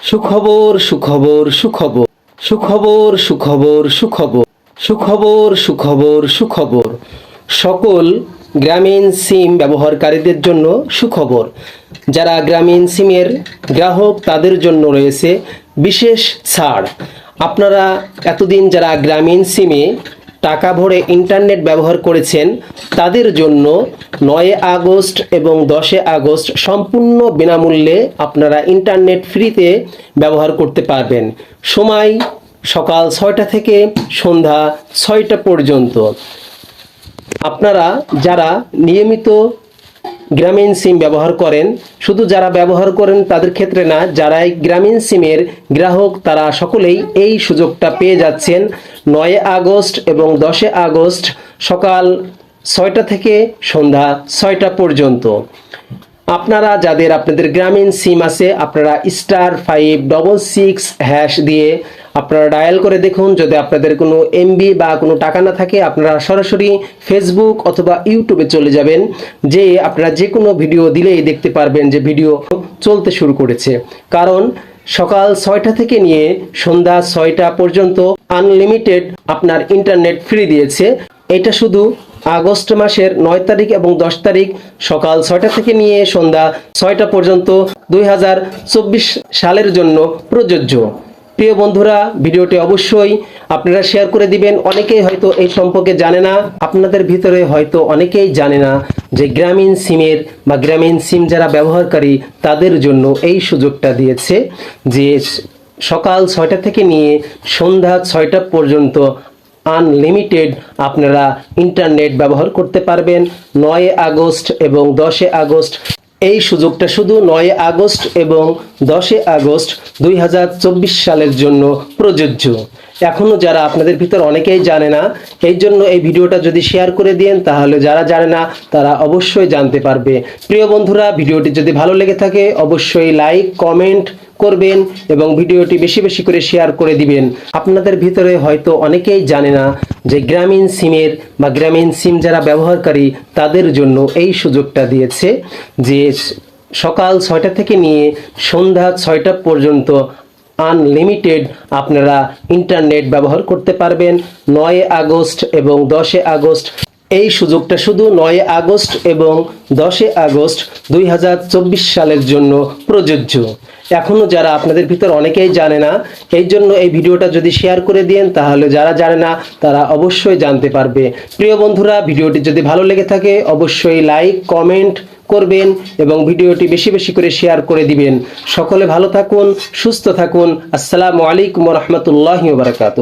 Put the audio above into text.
সুখবর সুখবর সুখবর সুখবর সুখবর সুখবর সুখবর সুখবর সুখবর। সকল গ্রামীণ সিম ব্যবহারকারীদের জন্য সুখবর। যারা গ্রামীণ সিমের গ্রাহক, তাদের জন্য রয়েছে বিশেষ ছাড়। আপনারা এতদিন যারা গ্রামীণ সিমে টাকা ভরে ইন্টারনেট ব্যবহার করেছেন, তাদের জন্য নয় আগস্ট এবং দশে আগস্ট সম্পূর্ণ বিনামূল্যে আপনারা ইন্টারনেট ফ্রিতে ব্যবহার করতে পারবেন। সময় সকাল ছয়টা থেকে সন্ধ্যা ছয়টা পর্যন্ত। আপনারা যারা নিয়মিত গ্রামীণ সিম ব্যবহার করেন শুধু যারা ব্যবহার করেন তাদের ক্ষেত্রে না, যারাই গ্রামীণ সিমের গ্রাহক তারা সকলেই এই সুযোগটা পেয়ে যাচ্ছেন। নয় আগস্ট এবং দশে আগস্ট সকাল ছয়টা থেকে সন্ধ্যা ছয়টা পর্যন্ত। আপনারা যাদের আপনাদের গ্রামীণ সিম আছে, আপনারা star five double six hash দিয়ে আপনারা ডায়াল করে দেখুন, যদি আপনাদের কোনো এমবি বা কোনো টাকা না থাকে, আপনারা সরাসরি ফেসবুক অথবা ইউটিউবে চলে যাবেন, যে আপনারা যে কোনো ভিডিও দিলেই দেখতে পারবেন যে ভিডিও চলতে শুরু করেছে। কারণ সকাল ছয়টা থেকে নিয়ে সন্ধ্যা ছয়টা পর্যন্ত আনলিমিটেড আপনার ইন্টারনেট ফ্রি দিয়েছে। এটা শুধু আগস্ট মাসের নয় তারিখ এবং দশ তারিখ সকাল ছয়টা থেকে নিয়ে সন্ধ্যা ছয়টা পর্যন্ত দুই হাজার চব্বিশ সালের জন্য প্রযোজ্য। প্রিয় বন্ধুরা, ভিডিওটি অবশ্যই আপনারা শেয়ার করে দিবেন। অনেকেই হয়তো এই সম্পর্কে জানে না। আপনাদের ভিতরে হয়তো অনেকেই জানে না যে গ্রামীণ সিমের বা গ্রামীণ সিম যারা ব্যবহারকারী, তাদের জন্য এই সুযোগটা দিয়েছে যে সকাল ছয়টা থেকে নিয়ে সন্ধ্যা ছয়টা পর্যন্ত আনলিমিটেড আপনারা ইন্টারনেট ব্যবহার করতে পারবেন। নয় আগস্ট এবং দশে আগস্ট এই সুযোগটা শুধু নয় আগস্ট এবং দশে আগস্ট দুই হাজার চব্বিশ সালের জন্য প্রযোজ্য। এখনও যারা আপনাদের ভিতর অনেকেই জানে না, এই জন্য এই ভিডিওটা যদি শেয়ার করে দিয়েন, তাহলে যারা জানে না, তারা অবশ্যই জানতে পারবে। প্রিয় বন্ধুরা, ভিডিওটি যদি ভালো লেগে থাকে, অবশ্যই লাইক, কমেন্ট করবেন এবং ভিডিওটি বেশি বেশি করে শেয়ার করে দিবেন। আপনাদের ভিতরে হয়তো অনেকেই জানে না যে গ্রামীণ সিমের বা গ্রামীণ সিম যারা ব্যবহারকারী, তাদের জন্য এই সুযোগটা দিয়েছে যে সকাল ছয়টা থেকে নিয়ে সন্ধ্যা ছয়টা পর্যন্ত আনলিমিটেড আপনারা ইন্টারনেট ব্যবহার করতে পারবেন। নয় আগস্ট এবং দশে আগস্ট এই সুযোগটা শুধু নয় আগস্ট এবং দশে আগস্ট দুই হাজার চব্বিশ সালের জন্য প্রযোজ্য। এখনও যারা আপনাদের ভিতর অনেকেই জানে না, এই জন্য এই ভিডিওটা যদি শেয়ার করে দেন তাহলে যারা জানে না, তারা অবশ্যই জানতে পারবে। প্রিয় বন্ধুরা, ভিডিওটি যদি ভালো লেগে থাকে, অবশ্যই লাইক, কমেন্ট করবেন এবং ভিডিওটি বেশি বেশি করে শেয়ার করে দিবেন। সকলে ভালো থাকুন, সুস্থ থাকুন। আসসালামু আলাইকুম রহমতুল্লাহ বারকাত